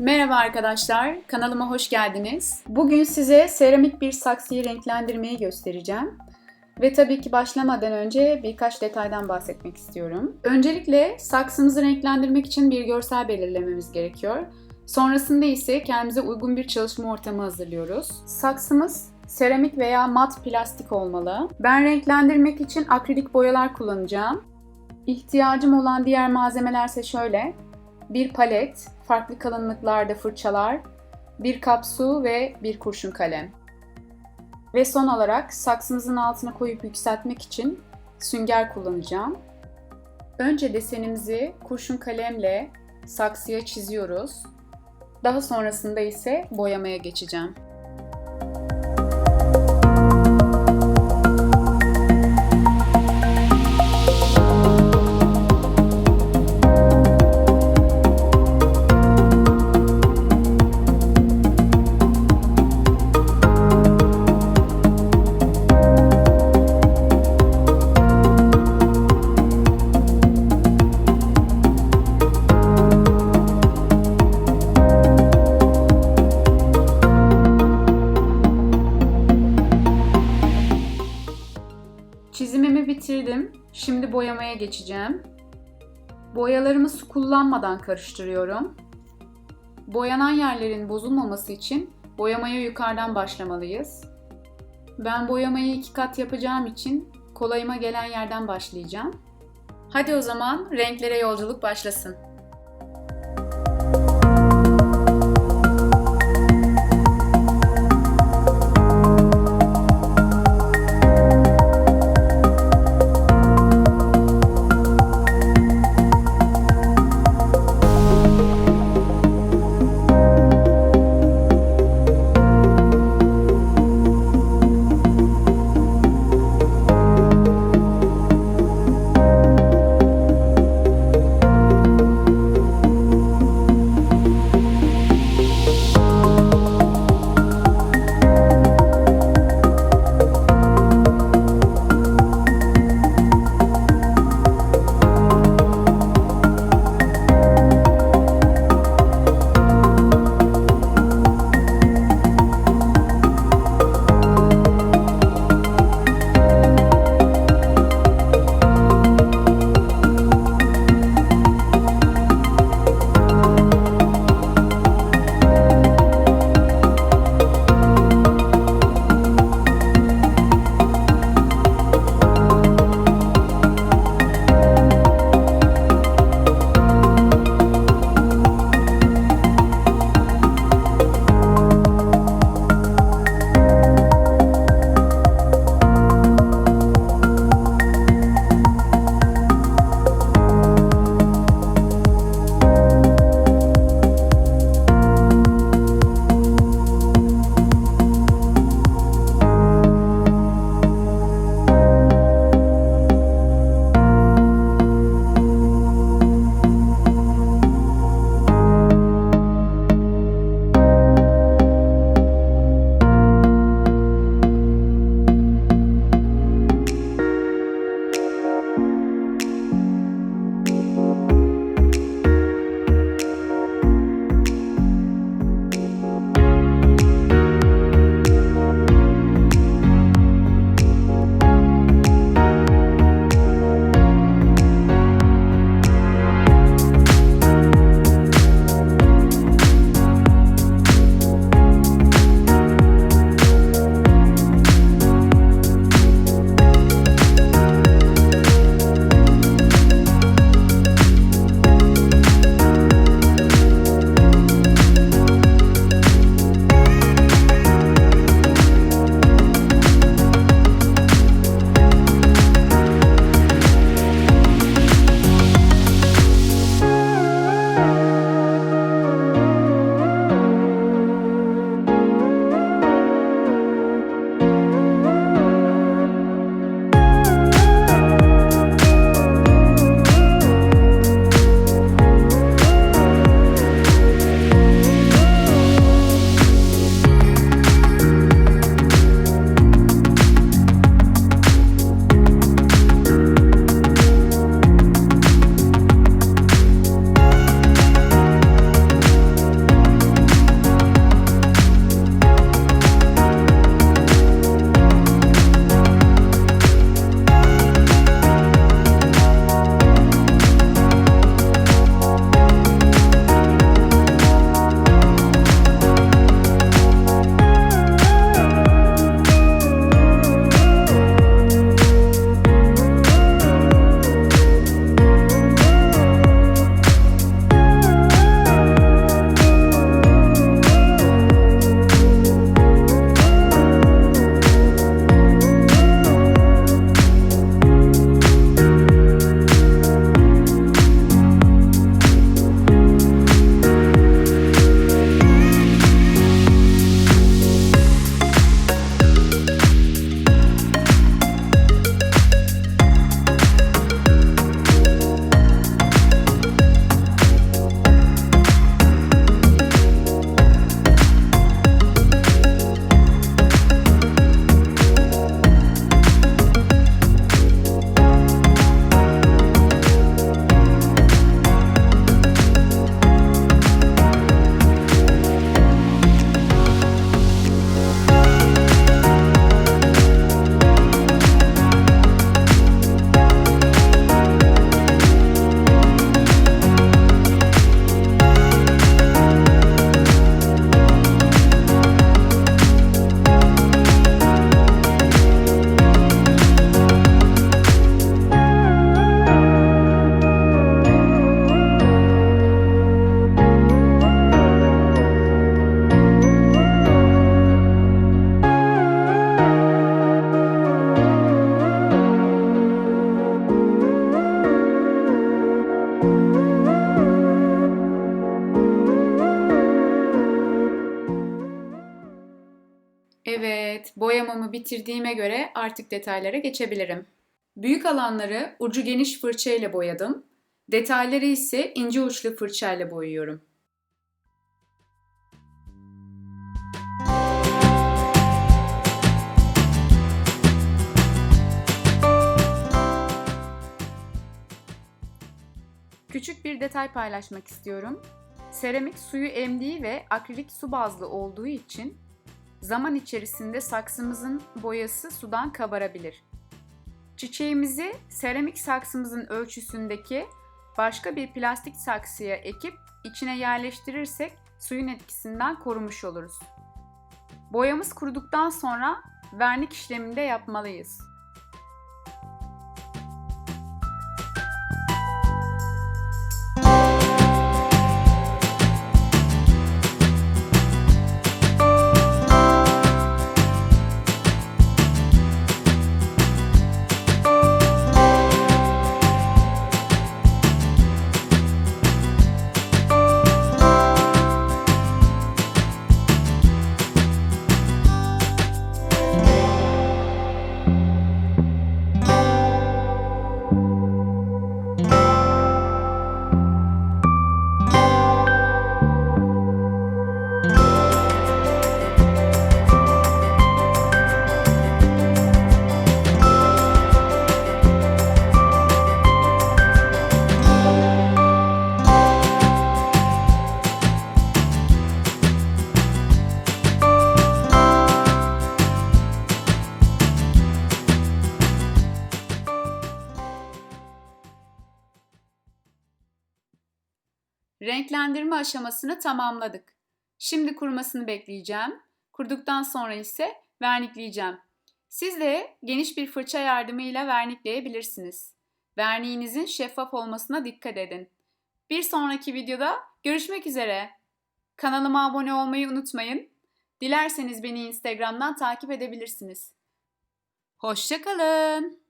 Merhaba arkadaşlar, kanalıma hoş geldiniz. Bugün size seramik bir saksıyı renklendirmeyi göstereceğim. Ve tabii ki başlamadan önce birkaç detaydan bahsetmek istiyorum. Öncelikle saksımızı renklendirmek için bir görsel belirlememiz gerekiyor. Sonrasında ise kendimize uygun bir çalışma ortamı hazırlıyoruz. Saksımız seramik veya mat plastik olmalı. Ben renklendirmek için akrilik boyalar kullanacağım. İhtiyacım olan diğer malzemeler ise şöyle. Bir palet, farklı kalınlıklarda fırçalar, bir kap su ve bir kurşun kalem. Ve son olarak saksımızın altına koyup yükseltmek için sünger kullanacağım. Önce desenimizi kurşun kalemle saksıya çiziyoruz. Daha sonrasında ise boyamaya geçeceğim. Geçeceğim. Boyalarımı su kullanmadan karıştırıyorum. Boyanan yerlerin bozulmaması için boyamaya yukarıdan başlamalıyız. Ben boyamayı iki kat yapacağım için kolayıma gelen yerden başlayacağım. Hadi o zaman renklere yolculuk başlasın. Bitirdiğime göre artık detaylara geçebilirim. Büyük alanları ucu geniş fırça ile boyadım. Detayları ise ince uçlu fırça ile boyuyorum. Küçük bir detay paylaşmak istiyorum. Seramik suyu emdiği ve akrilik su bazlı olduğu için zaman içerisinde saksımızın boyası sudan kabarabilir. Çiçeğimizi seramik saksımızın ölçüsündeki başka bir plastik saksıya ekip içine yerleştirirsek suyun etkisinden korumuş oluruz. Boyamız kuruduktan sonra vernik işleminde yapmalıyız. Renklendirme aşamasını tamamladık. Şimdi kurumasını bekleyeceğim. Kuruduktan sonra ise vernikleyeceğim. Siz de geniş bir fırça yardımıyla vernikleyebilirsiniz. Verniğinizin şeffaf olmasına dikkat edin. Bir sonraki videoda görüşmek üzere. Kanalıma abone olmayı unutmayın. Dilerseniz beni Instagram'dan takip edebilirsiniz. Hoşçakalın.